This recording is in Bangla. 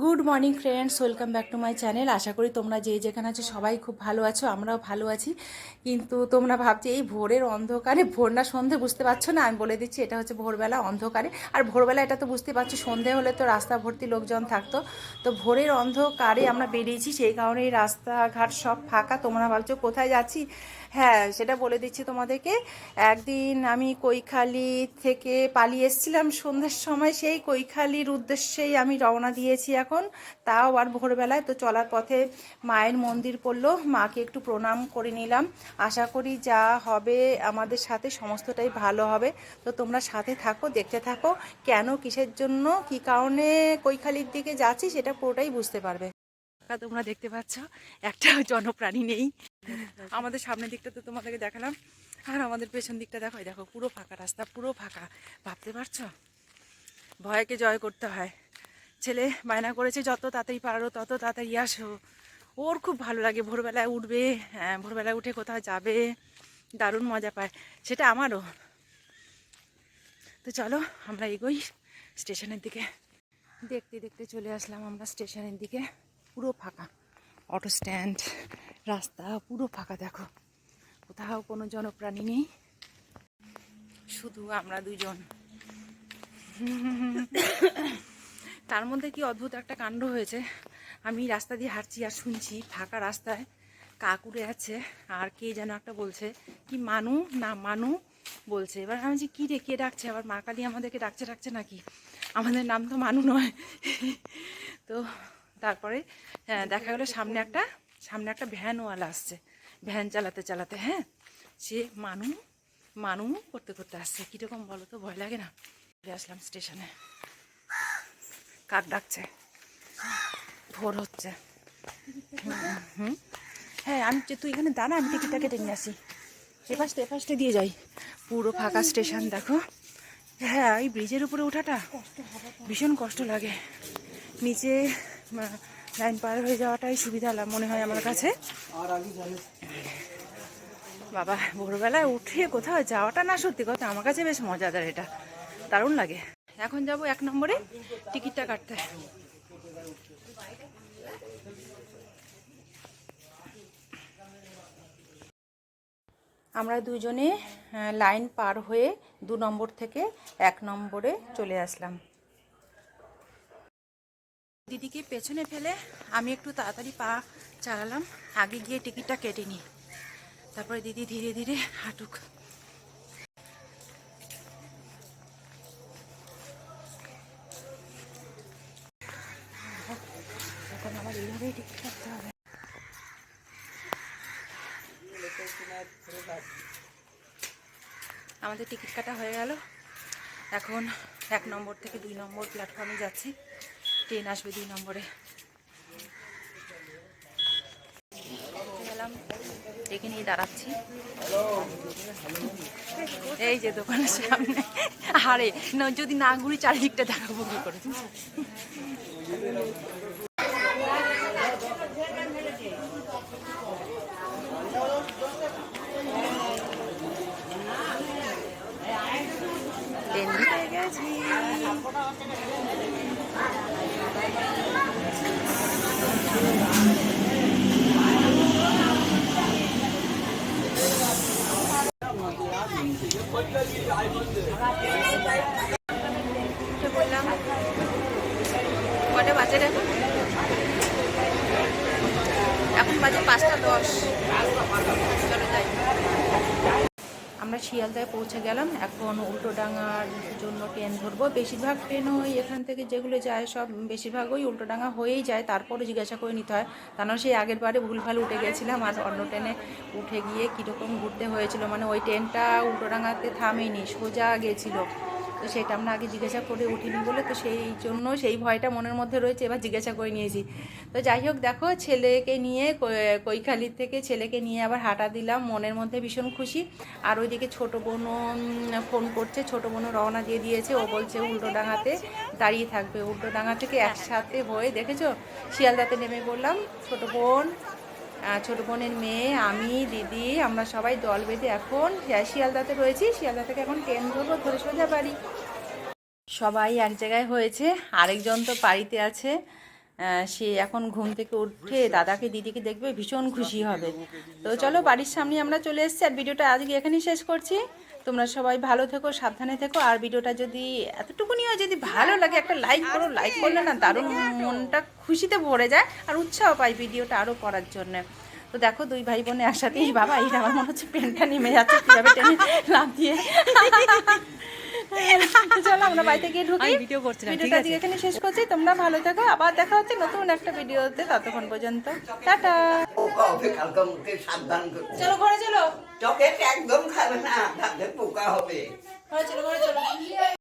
Good morning friends welcome back to my channel আশা করি তোমরা যে যেখানে আছো সবাই খুব ভালো আছো, আমরাও ভালো আছি। কিন্তু তোমরা ভাবছ এই ভোরের অন্ধকারে, ভোর না সন্ধে বুঝতে পারছ না? আমি বলে দিচ্ছি, এটা হচ্ছে ভোরবেলা অন্ধকারে। আর ভোরবেলা এটা তো বুঝতে পারছ, সন্ধে হলে তো রাস্তা ভর্তি লোকজন থাকতো। তো ভোরের অন্ধকারে আমরা বেরিয়েছি, সেই কারণেই রাস্তাঘাট সব ফাঁকা। তোমরা ভাবছ কোথায় যাচ্ছি? হ্যাঁ সেটা বলে দিচ্ছি তোমাদেরকে। একদিন আমি কৈখালি থেকে পালিয়ে এসেছিলাম সন্ধ্যের সময়। সেই কৈখালির উদ্দেশ্যেই আমি রওনা দিয়েছি এখন। তাও আর ভোরবেলায় তো চলার পথে মায়ের মন্দির পড়ল। মাকে একটু প্রণাম করে নিলাম। আশা করি যা হবে আমাদের সাথে সমস্তটাই ভালো হবে। তো তোমরা সাথে থাকো, দেখতে থাকো। কেন, কিসের জন্য, কি কারণে কৈখালির দিকে যাচ্ছি সেটা পুরোটাই বুঝতে পারবে। তোমরা দেখতে পাচ্ছ, একটা জনপ্রাণী নেই। আমাদের সামনের দিকটা তো তোমাদেরকে দেখালাম। আর আমাদের পেছন দিকটা দেখো দেখো, পুরো ফাঁকা রাস্তা, পুরো ফাঁকা। ভাবতে পারছ? ভয়কে জয় করতে হয়। ছেলে বায়না করেছে, যত তাড়াতাড়ি পারো, তত তাড়াতাড়ি আসো। ওর খুব ভালো লাগে, ভোরবেলায় উঠবে হ্যাঁ ভোরবেলায় উঠে কোথাও যাবে, দারুণ মজা পায়, সেটা আমারও। তো চলো, আমরা এগোই স্টেশনের দিকে। দেখতে দেখতে চলে আসলাম আমরা স্টেশনের দিকে, পুরো ফাঁকা। অটো স্ট্যান্ড, রাস্তা পুরো ফাঁকা, দেখো। কোথাও কোনো জনপ্রাণী নেই। শুধু আমরা দুজন। তার মধ্যে কি অদ্ভুত একটা কাণ্ড হয়েছে? আমি রাস্তা দিয়ে হাঁটছি আর শুনছি ফাঁকা রাস্তায় কাকুরে আছে আর কে যেন একটা বলছে কি মানু? না মানু বলছে। এবার আমি যে কী রে কে ডাকছে? আবার মা কালী আমাদেরকে ডাকছে ডাকছে নাকি? আমাদের নাম তো মানু নয়। তো তারপরে হ্যাঁ, দেখা গেলো সামনে একটা সামনে একটা ভ্যানওয়ালা আসছে। ভ্যান চালাতে চালাতে হ্যাঁ সে মানু মানু করতে করতে আসছে। কীরকম বলো তো ভয় লাগে না? চলে আসলাম স্টেশনে। কাক ডাকছে? ভোর হচ্ছে। হ্যাঁ আমি তুই এখানে দাঁড়া, আমি টিকিটটা কেটে নিয়ে আসি। এ পাশটা এ পাশটা দিয়ে যাই। পুরো ফাঁকা স্টেশন, দেখো। হ্যাঁ এই ব্রিজের উপরে ওঠাটা ভীষণ কষ্ট লাগে। নিচে লাইন পার হয়ে যাওয়াটাই সুবিধা মনে হয় আমার কাছে। বাবা, ভোরবেলায় উঠে কোথাও যাওয়াটা না সত্যি কথা, আমার কাছে বেশ মজাদার এটা। দারুণ লাগে। এখন যাব এক নম্বরে টিকিটটা কাটতে। আমরা দুজনে লাইন পার হয়ে দু নম্বর থেকে এক নম্বরে চলে আসলাম। দিদিকে পেছনে ফেলে আমি একটু তাড়াতাড়ি পা চালালাম, আগে গিয়ে টিকিটটা কেটে নিই। তারপরে দিদি ধীরে ধীরে হাঁটুক। আমার হবে। আমাদের টিকিট কাটা হয়ে গেল। এখন এক নম্বর থেকে দুই নম্বর প্ল্যাটফর্মে যাচ্ছি। ট্রেন আসবে দুই নম্বরে। গেলাম, ডেকে নিয়ে দাঁড়াচ্ছি। এই যে দোকানের সামনে। আরে, না, যদি না ঘুরি চারিদিকটা দেখাবো কি করে? পড়লাম কটা বাজে রে এখন বাজে পাঁচটা দশ। শিয়ালদায় পৌঁছে গেলাম। এখন উল্টোডাঙার জন্য ট্রেন ধরবো। বেশিরভাগ ট্রেন ওই এখান থেকে যেগুলো যায় সব বেশিরভাগ ওই উল্টোডাঙা হয়েই যায়। তারপরে জিজ্ঞাসা করে নিতে হয়। তা সেই আগের বারে ভুলভাল উঠে গেছিলাম আর অন্য ট্রেনে উঠে গিয়ে কীরকম ঘুরতে হয়েছিল। মানে ওই ট্রেনটা উল্টোডাঙাতে থামেনি, সোজা গেছিল। তো সেটা আমরা আগে জিজ্ঞাসা করে উঠিনি বলে তো সেই জন্য সেই ভয়টা মনের মধ্যে রয়েছে, এবার জিজ্ঞাসা করে নিয়েছি। তো যাই হোক, দেখো ছেলেকে নিয়ে কৈখালির থেকে ছেলেকে নিয়ে আবার হাঁটা দিলাম, মনের মধ্যে ভীষণ খুশি। আর ওইদিকে ছোটো বোনও ফোন করছে, ছোটো বোনও রওনা দিয়ে দিয়েছে, ও বলছে উল্টোডাঙাতে দাঁড়িয়ে থাকবে। উল্টোডাঙা থেকে একসাথে হয়ে দেখেছ? শিয়ালদাতে নেমে পড়লাম, ছোটো বোন ছোট বোনের মেয়ে, আমি, দিদি, আমরা সবাই দল বেঁধে এখন শিয়ালদাতে রয়েছি। শিয়ালদা থেকে এখন ট্রেন ধরবো ধরে সোজা বাড়ি। সবাই এক জায়গায় হয়েছে, আরেকজন তো বাড়িতে আছে। সে এখন ঘুম থেকে উঠে দাদাকে, দিদিকে দেখবে, ভীষণ খুশি হবে। তো চলো বাড়ির সামনে আমরা চলে এসেছি আর ভিডিওটা আজকে এখানেই শেষ করছি। তোমরা সবাই ভালো থেকো সাবধানে থেকো। আর ভিডিওটা যদি এতটুকুনিও যদি ভালো লাগে একটা লাইক করো লাইক করলে না দারুণ মনটা খুশিতে ভরে যায় আর উৎসাহ পাই ভিডিওটা আরও করার জন্য। তো দেখো দুই ভাই বোনে একসাথে এই বাবা এই আমার মনে হচ্ছে পেনটা নেমে যাচ্ছে কীভাবে টেনে লাভ দিয়ে। চলো আমরা বাড়িতে গিয়ে ঢুকি। ভিডিও করছি ভিডিওটা আজকে এখানে শেষ করছি। তোমরা ভালো থাকো আবার দেখা হচ্ছে নতুন একটা ভিডিওতে ততক্ষণ পর্যন্ত। টাটা। পোকা হবে কালকে মুখে সাবধান করতে। চলো ঘরে চলো। চকেট একদম খাবে না তাতে পোকা হবে। চলো ঘরে চলো।